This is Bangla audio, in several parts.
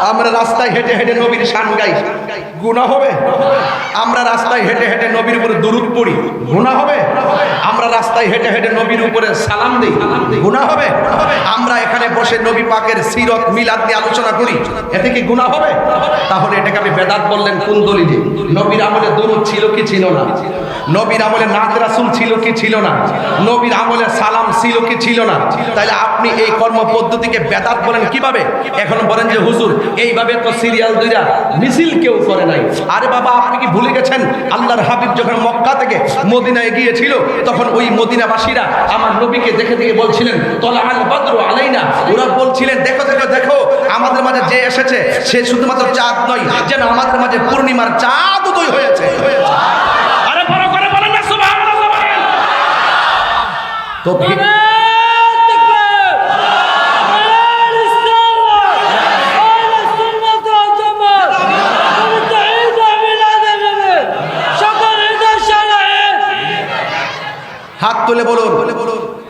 আমরা রাস্তায় হেঁটে হেঁটে নবীর শান গাই। গুণা হবে? আমরা রাস্তায় হেঁটে হেঁটে নবীর উপরে দুরুদ পড়ি। গুণা হবে? আমরা রাস্তায় হেঁটে হেঁটে নবীর উপরে সালাম দিই। গুণা হবে? আমরা এখানে বসে নবী পাকের সিরত, মিলাদ নিয়ে আলোচনা করি। এতে কি গুণা হবে? তাহলে এটাকে আপনি বেদাত বললেন কোন দলিলে? নবীর আমলে দুরুদ ছিল কি ছিল না? নবীর আমলে নাদ রাসুল ছিল কি ছিল না? নবীর আমলে সালাম ছিল কি ছিল না? তাহলে আপনি এই কর্ম পদ্ধতিকে বেদাত বলেন কীভাবে? এখন বলেন যে, হুজুর এইভাবে তো সিরিয়াল দুইরা মিছিল কেউ করে নাই। আরে বাবা আপনি কি ভুলে গেছেন? আল্লাহর হাবিব যখন মক্কা থেকে মদিনায় গিয়েছিল তখন ওই মদিনাবাসীরা আমার নবীকে দেখে দেখে বলছিলেন তলা আল বদ্র আলাইনা। ওরা বলছিলেন দেখো দেখো দেখো আমাদের মাঝে যে এসেছে সে শুধুমাত্র চাঁদ নয় যেন আমাদের মাঝে পূর্ণিমার চাঁদ উদয় হয়েছে। আরে বড় করে বলেন না সুবহানাল্লাহ তো তুলে বলুন,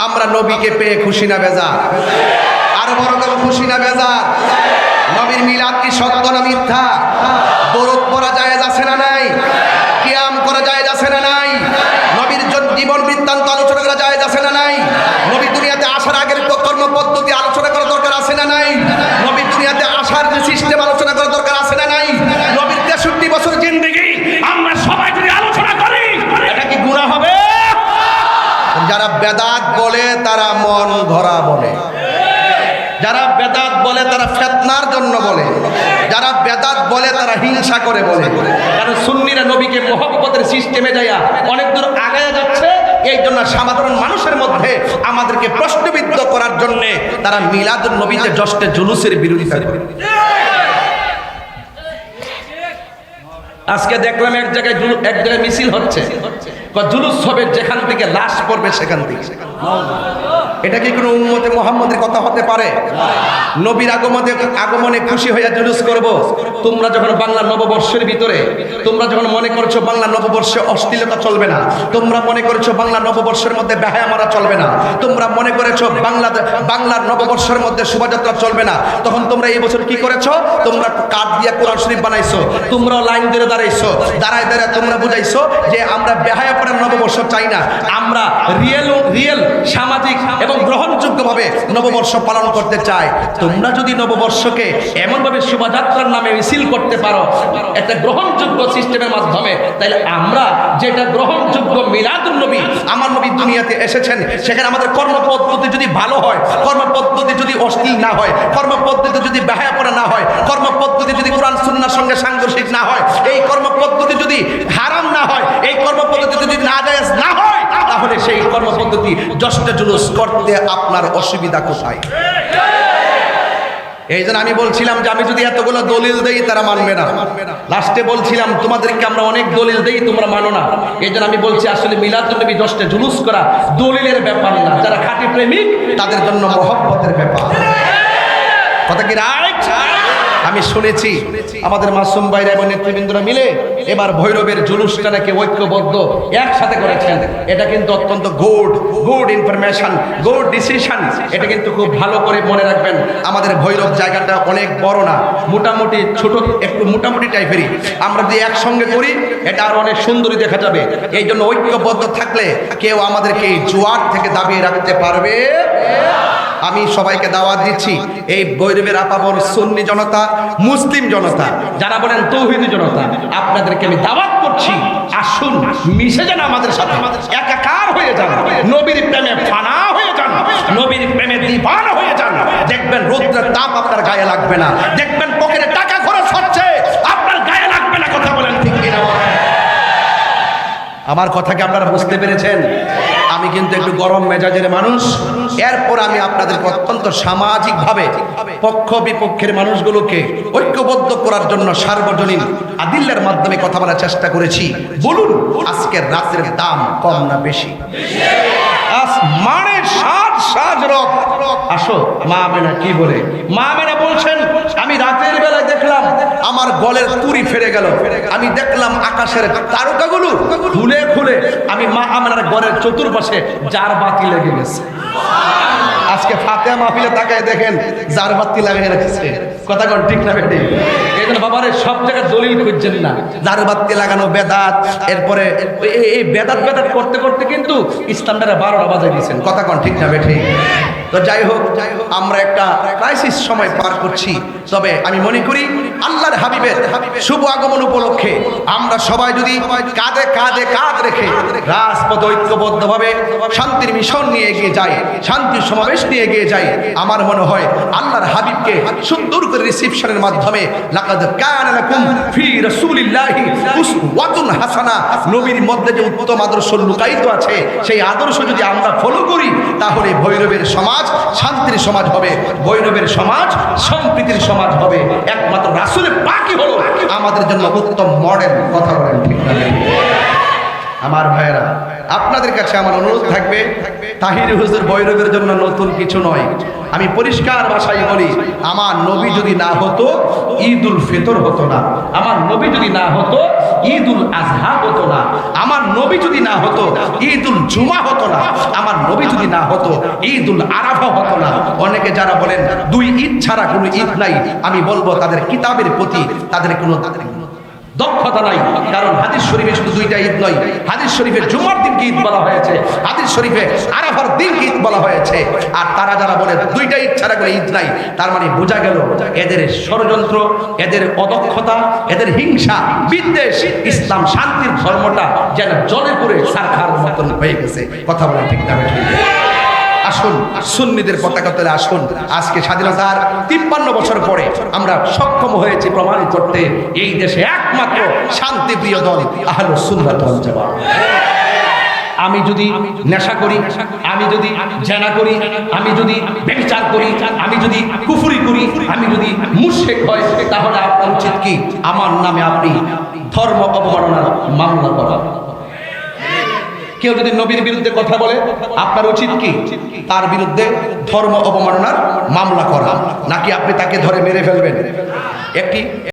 আমরা নবীকে পেয়ে খুশি না বেজা আরও বড় করে খুশি না বেজা নবীর মিলাদ কি সত্য না মিথ্যা? দরদ পড়া যায় আছে না নাই? কিয়াম করা যায় আছে না নাই? নবীর জীবন বৃত্তান্ত আলোচনা করা যায় আছে না নাই? নবী দুনিয়াতে আসার আগের কর্ম পদ্ধতি আলোচনা করা দরকার আছে না নাই? নবী দুনিয়াতে আসার যে সিস্টেম আলোচনা বেদাত বলে তারা মন ভরা বলে। যারা বেদাত বলে তারা ফেতনার জন্য বলে। যারা বেদাত বলে তারা হিংসা করে বলে। কারণ সুন্নিরা নবীকে মহব্বতের সিস্টেমে যাইয়া অনেক দূর আগায় যাচ্ছে, এই জন্য সাধারণ মানুষের মধ্যে আমাদেরকে প্রশ্নবিদ্ধ করার জন্য তারা মিলাদুল নবীতে জষ্টে জুলুসের বিরোধিতা করে। আজকে দেখলাম এক জায়গায় এক জায়গায় মিছিল হচ্ছে। যেখান থেকে লাশ পড়বে সেখান থেকে। এটা কি কোনো উম্মতে মোহাম্মদের কথা হতে পারে? নবীর আগমনে আগমনে খুশি হইয়া জুলুস করব। তোমরা যখন বাংলা নববর্ষের ভিতরে, তোমরা যখন মনে করছ বাংলা নববর্ষে অশ্লীলতা চলবে না, তোমরা মনে করেছ বাংলা নববর্ষের মধ্যে বেহায়া মারা চলবে না, তোমরা মনে করেছ বাংলা বাংলার নববর্ষের মধ্যে শোভাযাত্রা চলবে না, তখন তোমরা এই বছর কি করেছ? তোমরা কাঠ দিয়ে কোরআন শরীফ বানাইছো তোমরা লাইন ধরে দাঁড়াইছো, দাঁড়ায় দাঁড়ায় তোমরা বুঝাইছো যে আমরা বেহায়া পড়ার নববর্ষ চাই না। আমরা রিয়েল রিয়েল সামাজিক এবং গ্রহণযোগ্যভাবে নববর্ষ পালন করতে চাই। তোমরা যদি নববর্ষকে এমনভাবে শোভাযাত্রার নামে মিছিল করতে পারো, একটা গ্রহণযোগ্য সিস্টেমের মাধ্যমে তাহলে আমরা যেটা গ্রহণযোগ্য মিলাদুল নবী, আমার নবী দুনিয়াতে এসেছেন, সেখানে আমাদের কর্মপদ্ধতি যদি ভালো হয়, কর্মপদ্ধতি যদি অশ্লীল না হয়, কর্মপদ্ধতি যদি বেহায়াপনা না হয়, কর্মপদ্ধতি যদি কোরআন সুন্নার সঙ্গে সাংঘর্ষিক না হয়, এই কর্মপদ্ধতি যদি হারাম না হয় এই কর্মপদ্ধতি যদি না যায় না হয় তাহলে কর্মপদ্ধতি জষ্ট জুলুস করতে আপনার অসুবিধা কোথায়? এই জন্য আমি বলছিলাম যে আমি যদি এতগুলো দলিল দেই, তারা মানবে না। লাস্টে বলছিলাম, তোমাদেরকে আমরা অনেক দলিল দেই, তোমরা মানো না। এই জন্য আমি বলছি, আসলে মিলাদুলনবী দশটা জুলুস করা দলিলের ব্যাপার না। যারা খাঁটি প্রেমিক, তাদের জন্য মহব্বতের ব্যাপার। কথা কি রাইট আমি শুনেছি আমাদের মাসুম ভাইরা এবং নেতৃবৃন্দরা মিলে এবার ভৈরবের জুলুসটা নাকি ঐক্যবদ্ধ একসাথে করেছেন। এটা কিন্তু অত্যন্ত good good information good decision এটা কিন্তু খুব ভালো করে মনে রাখবেন, আমাদের ভৈরব জায়গাটা অনেক বড় না, মোটামুটি ছোট, একটু মোটামুটি টাইপেরই। আমরা যদি একসঙ্গে করি, এটা আরও অনেক সুন্দরী দেখা যাবে। এই জন্য ঐক্যবদ্ধ থাকলে কেউ আমাদেরকে এই জোয়ার থেকে দাবিয়ে রাখতে পারবে। আমি সবাইকে দাওয়াত দিচ্ছি। এই বৈরবের আপাবর সুন্নি জনতা, মুসলিম জনতা, যারা বলেন তৌহিদি জনতা, আপনাদেরকে আমি দাওয়াত করছি। আসুন, মিশে যান আমাদের সাথে একাকার হয়ে যান। নবীর প্রেমে ফানা হয়ে যান। নবীর প্রেমে দিবানা হয়ে যান। দেখবেন রৌদ্রের তাপ আপনার গায়ে লাগবে না। দেখবেন পকেটে টাকা খরচ হচ্ছে। আপনার গায়ে লাগবে না কথা বলেন ঠিক কিনা? আমার কথাকে আপনারা বুঝতে পেরেছেন? আমি কিন্তু একটু গরম মেজাজের মানুষ। এরপর আমি আপনাদেরকে অত্যন্ত সামাজিকভাবে পক্ষ বিপক্ষের মানুষগুলোকে ঐক্যবদ্ধ করার জন্য সার্বজনীন আদিল্যের মাধ্যমে কথা বলার চেষ্টা করেছি। বলুন, আজকের রাতের দাম কম না বেশি? মানের সাজ সাজ রক আসো, মা মেনা কি বলে? মা মেনা বলছেন, আমি রাতের বেলা দেখলাম আমার গলের তুরি ফেরে গেল। আমি দেখলাম আকাশের তারকাগুলো খুলে খুলে আমি মা আমার গলের চতুর্পাশে যার বাতি লেগে গেছে। আজকে ফাতে মাহফিলে তাকায় দেখেন, যার বাতি লাগাই রেখেছে। কথা কোন, ঠিক না বেটি? এই জন্য বাবারে সব জায়গায় দলিল খুঁজছেন না। যার বাতি লাগানো বেদাত, এরপরে এই- বেদাত বেদাত করতে করতে কিন্তু ইসলামটারা বারোটা বাজাই দিয়েছেন। কথা কোন, ঠিক না বেটি? তো যাই হোক আমরা একটা ক্রাইসিস সময় পার করছি। তবে আমি মনে করি আল্লাহর হাবিবের শুভ আগমন উপলক্ষে আমরা সবাই যদি কাঁধে কাঁধে কাঁধ রেখে রাজপথ ঐক্যবদ্ধভাবে শান্তির মিশন নিয়ে এগিয়ে যাই, শান্তির সমাবেশ নিয়ে এগিয়ে যাই, আমার মনে হয় আল্লাহর হাবিবকে সুন্দর করে রিসিপশনের মাধ্যমে হাসানা। নবীর মধ্যে যে উত্তম আদর্শ লুকায়িত আছে, সেই আদর্শ যদি আমরা ফলো করি, তাহলে ভৈরবের সমাজ শান্তির সমাজ হবে, বৈরবের সমাজ, সম্প্রীতির সমাজ হবে। একমাত্র রাসূলের পাকই হলো। আমাদের জন্য উত্তম মডেল কথা বলেন ঠিক আমার ভাইয়েরা, আপনাদের কাছে আমার অনুরোধ থাকবে, তাহির হুজুর বৈরবের জন্য নতুন কিছু নয়। আমি পরিষ্কার ভাষায় বলি, আমার নবী যদি না হতো ঈদ উল ফিতর হতো না। আমার নবী যদি না হতো ঈদ উল আজহা হতো না। আমার নবী যদি না হতো ঈদ উল জুমা হতো না। নবী যদি না হতো ঈদ উল আরাফা হতো না। অনেকে যারা বলেন, দুই ঈদ ছাড়া কোনো ঈদ নাই, আমি বলব তাদের কিতাবের প্রতি তাদের কোনো তাদের কোনো দক্ষতা নাই, কারণ হাদিস শরীফে শুধু দুইটা ঈদ নয়। হাদিস শরীফের জুমার দিনকে ঈদ বলা হয়েছে? হাদিস শরীফে আরাফার দিনকে ঈদ বলা হয়েছে? আর তারা যারা বলে দুইটা ঈদ ছাড়া করে ঈদ নাই, তার মানে বোঝা গেল এদের ষড়যন্ত্র, এদের অদক্ষতা, এদের হিংসা, বিদ্বেষ, ইসলাম শান্তির ধর্মটা যেন জলে পড়ে সারখার মতন হয়ে গেছে। কথা বলা ঠিক না ঠিক আসুন, সুন্নিদের পতাকা তলে আসুন। আজকে স্বাধীনতার তিপ্পান্ন বছর পরে আমরা সক্ষম হয়েছি প্রমাণ করতে। এই দেশে একমাত্র শান্তিপ্রিয় দল, আহলো সুন্নাত জামাত। আমি যদি নেশা করি, আমি যদি জেনা করি, আমি যদি ব্যবচার করি, আমি যদি কুফুরি করি, আমি যদি মুশেক হয় তাহলে আপনার উচিত কি? আমার নামে আপনি ধর্ম অবমাননার মামলা করা। কেউ যদি নবীর বিরুদ্ধে কথা বলে, আপনার উচিত কি? তার বিরুদ্ধে ধর্ম অবমাননার মামলা করা। নাকি আপনি তাকে ধরে মেরে ফেলবেন? একটি